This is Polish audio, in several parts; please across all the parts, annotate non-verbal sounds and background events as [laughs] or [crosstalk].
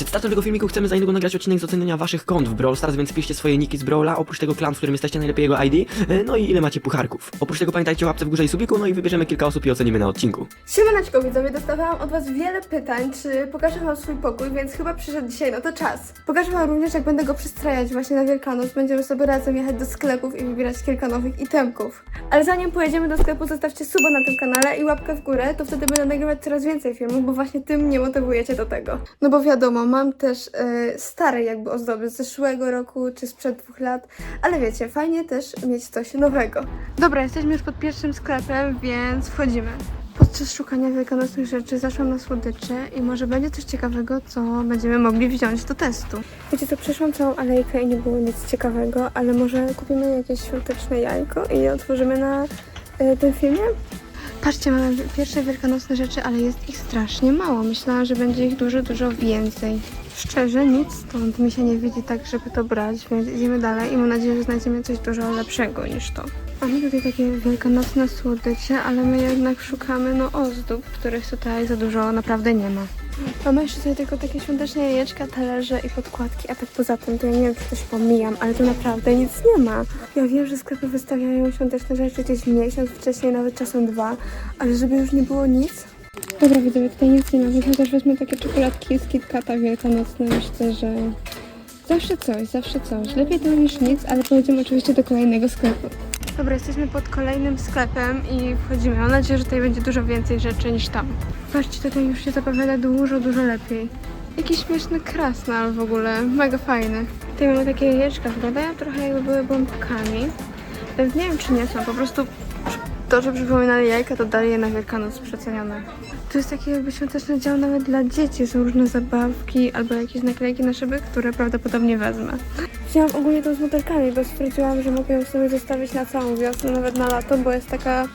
Przed startem tego filmiku chcemy za niedługo nagrać odcinek z oceniania waszych kont w Brawl Stars, więc piszcie swoje niki z Brawla, oprócz tego klan, w którym jesteście, najlepiej jego ID, e, no i ile macie pucharków. Oprócz tego pamiętajcie o łapce w górze i subiku, no i wybierzemy kilka osób i ocenimy na odcinku. Siemaneczko widzowie, dostawałam od was wiele pytań, czy pokażę wam swój pokój, więc chyba przyszedł dzisiaj na to czas. Pokażę wam również, jak będę go przystrajać właśnie na Wielkanoc. Będziemy sobie razem jechać do sklepów i wybierać kilka nowych itemków. Ale zanim pojedziemy do sklepu, zostawcie suba na tym kanale i łapkę w górę, to wtedy będę nagrywać coraz więcej filmów, bo właśnie tym mnie motywujecie do tego. No bo wiadomo, mam też e, stare jakby ozdoby z zeszłego roku, czy sprzed dwóch lat, ale wiecie, fajnie też mieć coś nowego. Dobra, jesteśmy już pod pierwszym sklepem, więc wchodzimy. Podczas szukania wielkanocnych rzeczy zaszłam na słodycze i może będzie coś ciekawego, co będziemy mogli wziąć do testu. Wiecie co, przeszłam całą alejkę i nie było nic ciekawego, ale może kupimy jakieś świąteczne jajko i je otworzymy na y, tym filmie? Patrzcie, mamy pierwsze wielkanocne rzeczy, ale jest ich strasznie mało. Myślałam, że będzie ich dużo, dużo więcej. Szczerze, nic stąd mi się nie widzi tak, żeby to brać, więc idziemy dalej i mam nadzieję, że znajdziemy coś dużo lepszego niż to. Mamy tutaj takie wielkanocne słodycze, ale my jednak szukamy no ozdób, których tutaj za dużo naprawdę nie ma. Mamy jeszcze tutaj tylko takie świąteczne jajeczka, talerze i podkładki, a tak poza tym to ja nie wiem, czy coś pomijam, ale tu naprawdę nic nie ma. Ja wiem, że sklepy wystawiają świąteczne rzeczy gdzieś miesiąc wcześniej, nawet czasem dwa, ale żeby już nie było nic. Dobra, widzowie, tutaj nic nie ma, więc chociaż wezmę takie czekoladki z KitKata wielkanocne, myślę, że zawsze coś, zawsze coś. Lepiej to niż nic, ale pojedziemy oczywiście do kolejnego sklepu. Dobra, jesteśmy pod kolejnym sklepem i wchodzimy. Mam nadzieję, że tutaj będzie dużo więcej rzeczy niż tam. Patrzcie, tutaj już się zapowiada dużo, dużo lepiej. Jakiś śmieszny krasnal w ogóle, mega fajny. Tutaj mamy takie jajeczka, wyglądają trochę jakby były bombkami. Więc nie wiem, czy nie są, po prostu to, że przypominali jajka, to dali je na Wielkanoc przecenione. Tu jest taki jakby świąteczny dział nawet dla dzieci. Są różne zabawki albo jakieś naklejki na szyby, które prawdopodobnie wezmę. Wzięłam ogólnie tą z modelkami, bo stwierdziłam, że mogę ją sobie zostawić na całą wiosnę, nawet na lato, bo jest taka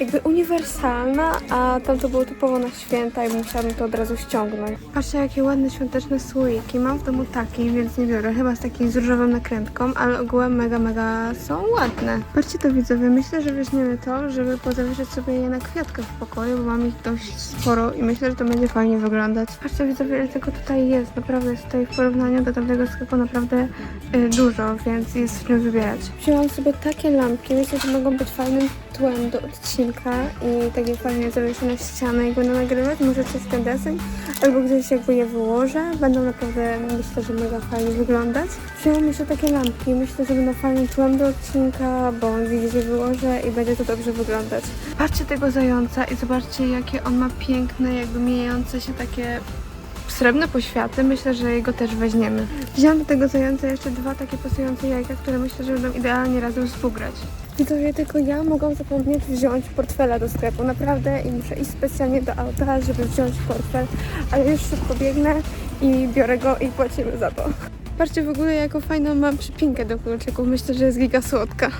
jakby uniwersalna, a tam to było typowo na święta i musiałabym to od razu ściągnąć. Patrzcie, jakie ładne świąteczne słoiki. Mam w domu taki, więc nie biorę. Chyba z takiej z różową nakrętką, ale ogółem mega, mega są ładne. Patrzcie to widzowie, myślę, że weźmiemy to, żeby pozawieszać sobie je na kwiatkach w pokoju, bo mam ich dość sporo i myślę, że to będzie fajnie wyglądać. Patrzcie widzowie, ile tego tutaj jest. Naprawdę jest tutaj w porównaniu do tamtego sklepu naprawdę y, dużo, więc jest w czym wybierać. Wzięłam sobie takie lampki, myślę, że mogą być fajnym tłem do odcinka i takie fajnie zawieszone na ścianę, jak będę nagrywać, może coś ten deseń, albo gdzieś jakby je wyłożę, będą naprawdę, myślę, że mega fajnie wyglądać. Wzięłam jeszcze takie lampki, myślę, że będą fajnym tłem do odcinka, bo je wyłożę i będzie to dobrze wyglądać. Patrzcie tego zająca i zobaczcie, jakie on ma piękne, jakby mijające się takie srebrne poświaty, myślę, że jego też weźmiemy. Wziąłam do tego zająca jeszcze dwa takie pasujące jajka, które myślę, że będą idealnie razem współgrać. Widzowie, tylko ja mogłam zapomnieć wziąć portfela do sklepu, naprawdę i muszę iść specjalnie do auta, żeby wziąć portfel, ale już szybko biegnę i biorę go i płacimy za to. Patrzcie w ogóle jaką fajną mam przypinkę do kluczyków, myślę, że jest giga słodka.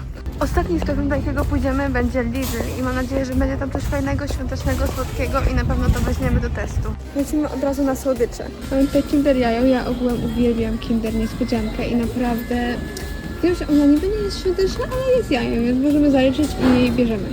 Ostatnim sklepem, do jakiego pójdziemy będzie Lidl i mam nadzieję, że będzie tam coś fajnego, świątecznego, słodkiego i na pewno to weźmiemy do testu. Lecimy od razu na słodycze. Mamy tutaj Kinder Jajo, ja ogółem uwielbiam Kinder Niespodziankę i naprawdę wiem, że ona niby nie jest świąteczna, ale jest jajem, więc możemy zaliczyć i bierzemy.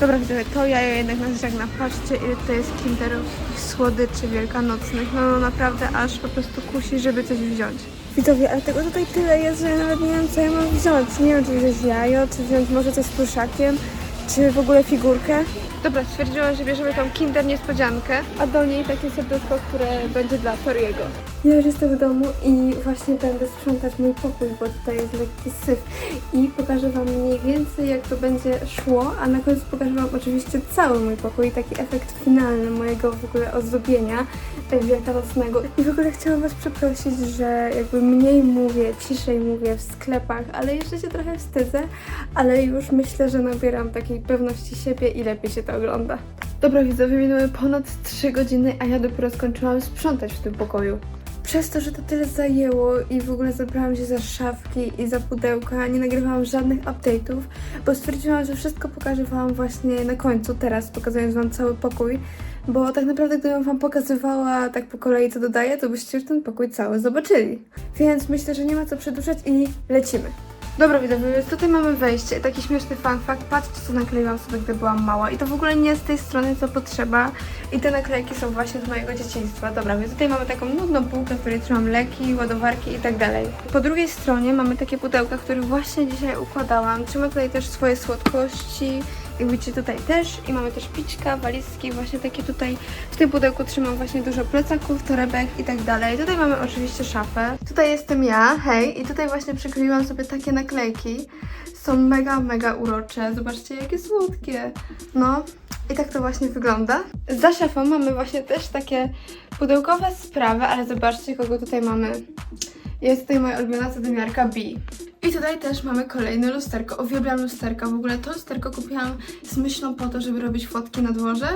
Dobra, widzowie, to jajo jednak nas żegna. Patrzcie, ile to jest kinderów słodyczy wielkanocnych. No, no naprawdę aż po prostu kusi, żeby coś wziąć. Widzowie, ale tego tutaj tyle jest, że ja nawet nie wiem, co ja mam wziąć. Nie wiem, czy wziąć jajo, czy wziąć może coś z pluszakiem, czy w ogóle figurkę. Dobra, stwierdziłam, że bierzemy tą kinder niespodziankę, a do niej takie serduszko, które będzie dla Toriego. Ja już jestem w domu i właśnie będę sprzątać mój pokój, bo tutaj jest lekki syf i pokażę Wam mniej więcej jak to będzie szło, a na końcu pokażę Wam oczywiście cały mój pokój, taki efekt finalny mojego w ogóle ozdobienia e, wielkanocnego. I w ogóle chciałam Was przeprosić, że jakby mniej mówię, ciszej mówię w sklepach, ale jeszcze się trochę wstydzę, ale już myślę, że nabieram takiej pewności siebie i lepiej się to ogląda. Dobra widzowie, minęły ponad 3 godziny, a ja dopiero skończyłam sprzątać w tym pokoju. Przez to, że to tyle zajęło i w ogóle zabrałam się za szafki i za pudełka, nie nagrywałam żadnych update'ów, bo stwierdziłam, że wszystko pokażę Wam właśnie na końcu, teraz pokazując Wam cały pokój, bo tak naprawdę gdybym Wam pokazywała tak po kolei co dodaję, to byście już ten pokój cały zobaczyli. Więc myślę, że nie ma co przedłużać i lecimy. Dobra, widzowie, więc tutaj mamy wejście. Taki śmieszny fun fact. Patrzcie, co nakleiłam sobie, gdy byłam mała. I to w ogóle nie z tej strony, co potrzeba. I te naklejki są właśnie z mojego dzieciństwa. Dobra, więc tutaj mamy taką nudną półkę, w której trzymam leki, ładowarki i tak dalej. Po drugiej stronie mamy takie pudełka, które właśnie dzisiaj układałam. Trzymam tutaj też swoje słodkości. Jak widzicie tutaj też i mamy też piczka, walizki, właśnie takie tutaj w tym pudełku trzymam właśnie dużo plecaków, torebek i tak dalej. Tutaj mamy oczywiście szafę. Tutaj jestem ja, hej, i tutaj właśnie przykleiłam sobie takie naklejki. Są mega, mega urocze. Zobaczcie, jakie słodkie. No, i tak to właśnie wygląda. Za szafą mamy właśnie też takie pudełkowe sprawy, ale zobaczcie, kogo tutaj mamy. Jest tutaj moja ulubiona zadymiarka B. I tutaj też mamy kolejne lusterko. Uwielbiam lusterka. W ogóle to lusterko kupiłam z myślą po to, żeby robić fotki na dworze.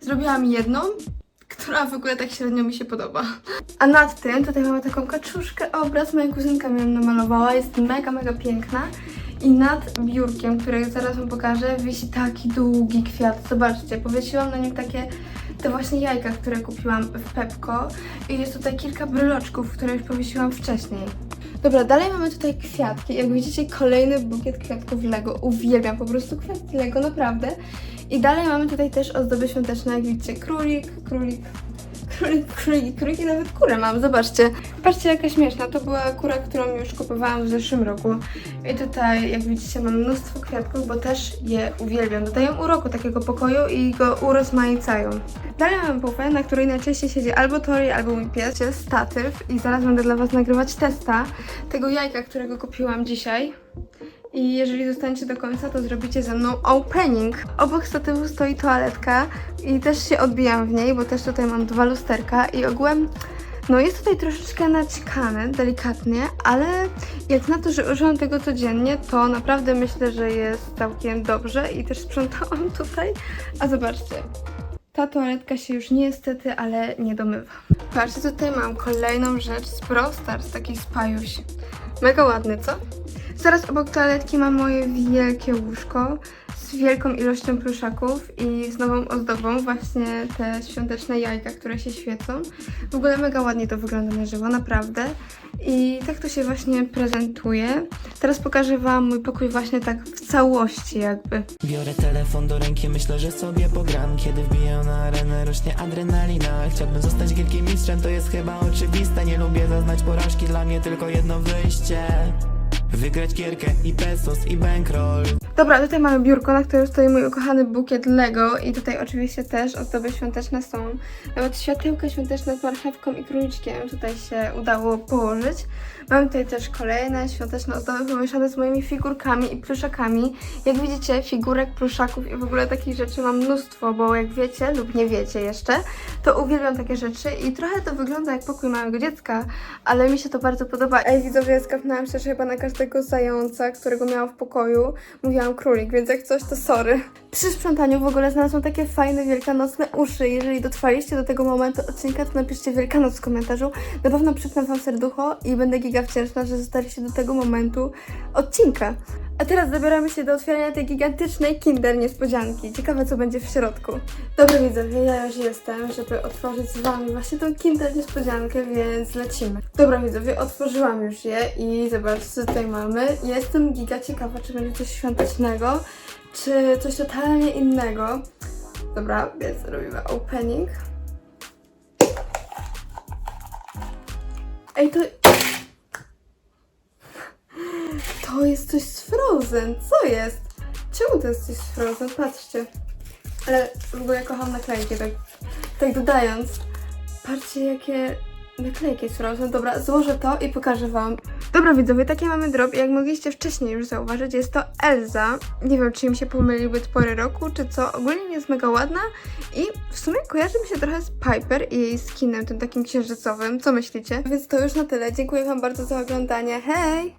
Zrobiłam jedną, która w ogóle tak średnio mi się podoba. A nad tym tutaj mamy taką kaczuszkę, obraz. Moja kuzynka mi ją namalowała. Jest mega, mega piękna. I nad biurkiem, które zaraz wam pokażę, wisi taki długi kwiat. Zobaczcie, powiesiłam na nim takie te właśnie jajka, które kupiłam w Pepko. I jest tutaj kilka bryloczków, które już powiesiłam wcześniej. Dobra, dalej mamy tutaj kwiatki. Jak widzicie, kolejny bukiet kwiatków Lego. Uwielbiam po prostu kwiatki Lego, naprawdę. I dalej mamy tutaj też ozdoby świąteczne, jak widzicie, królik, królik, królik, królik, i nawet kurę mam, zobaczcie. Patrzcie, jaka śmieszna. To była kura, którą już kupowałam w zeszłym roku. I tutaj, jak widzicie, mam mnóstwo kwiatków, bo też je uwielbiam. Dodają uroku takiego pokoju i go urozmaicają. Dalej mam bufę, na której najczęściej siedzi albo Tori, albo mój pies. Jest statyw i zaraz będę dla Was nagrywać testa tego jajka, którego kupiłam dzisiaj. I jeżeli zostaniecie do końca, to zrobicie ze mną opening. Obok statywu stoi toaletka i też się odbijam w niej, bo też tutaj mam dwa lusterka i ogółem no jest tutaj troszeczkę naćkane, delikatnie, ale jak na to, że używam tego codziennie, to naprawdę myślę, że jest całkiem dobrze i też sprzątałam tutaj. A zobaczcie, ta toaletka się już niestety, ale nie domywa. Patrzcie, tutaj mam kolejną rzecz z Brawl Stars, taki spajuś. Mega ładny, co? Zaraz obok toaletki mam moje wielkie łóżko z wielką ilością pluszaków i z nową ozdobą, właśnie te świąteczne jajka, które się świecą. W ogóle mega ładnie to wygląda na żywo, naprawdę. I tak to się właśnie prezentuje. Teraz pokażę Wam mój pokój właśnie tak w całości jakby. Biorę telefon do ręki, myślę, że sobie pogram. Kiedy wbiję na arenę, rośnie adrenalina. Chciałbym zostać wielkim mistrzem, to jest chyba oczywiste. Nie lubię zaznać porażki, dla mnie tylko jedno wyjście. Wygrać gierkę i pesos i bankroll Dobra, tutaj mamy biurko, na którym stoi mój ukochany bukiet Lego i tutaj oczywiście też ozdoby świąteczne są. Nawet światełka świąteczne z marchewką i króliczkiem tutaj się udało położyć. Mam tutaj też kolejne świąteczne ozdoby pomieszane z moimi figurkami i pluszakami. Jak widzicie, figurek, pluszaków i w ogóle takich rzeczy mam mnóstwo, bo jak wiecie lub nie wiecie jeszcze, to uwielbiam takie rzeczy i trochę to wygląda jak pokój małego dziecka, ale mi się to bardzo podoba. Ej, widzowie, skapnęłam się, chyba na każdego zająca, którego miałam w pokoju, mówiłam królik, więc jak coś, to sorry. Przy sprzątaniu w ogóle znalazłam takie fajne wielkanocne uszy. Jeżeli dotrwaliście do tego momentu odcinka, to napiszcie Wielkanoc w komentarzu. Na pewno przypnę wam serducho i będę giga wdzięczna, że zostaliście do tego momentu odcinka. A teraz zabieramy się do otwierania tej gigantycznej Kinder niespodzianki. Ciekawe, co będzie w środku. Dobra widzowie, ja już jestem, żeby otworzyć z wami właśnie tą Kinder niespodziankę, więc lecimy. Dobra widzowie, otworzyłam już je i zobaczcie, co tutaj mamy. Jestem giga ciekawa, czy będzie coś świątecznego, czy coś totalnie innego. Dobra, więc robimy opening. Ej, to... [laughs] To jest coś z Frozen. Co jest? Czemu to jest coś z Frozen? Patrzcie. Ale w ogóle kocham naklejki, tak, tak dodając. Patrzcie, jakie naklejki z Frozen. Dobra, złożę to i pokażę wam. Dobra widzowie, taki mamy drop. Jak mogliście wcześniej już zauważyć, jest to Elza. Nie wiem, czy im się pomyliły pory roku, czy co. Ogólnie jest mega ładna i w sumie kojarzy mi się trochę z Piper i jej skinem, tym takim księżycowym. Co myślicie? Więc to już na tyle. Dziękuję wam bardzo za oglądanie. Hej!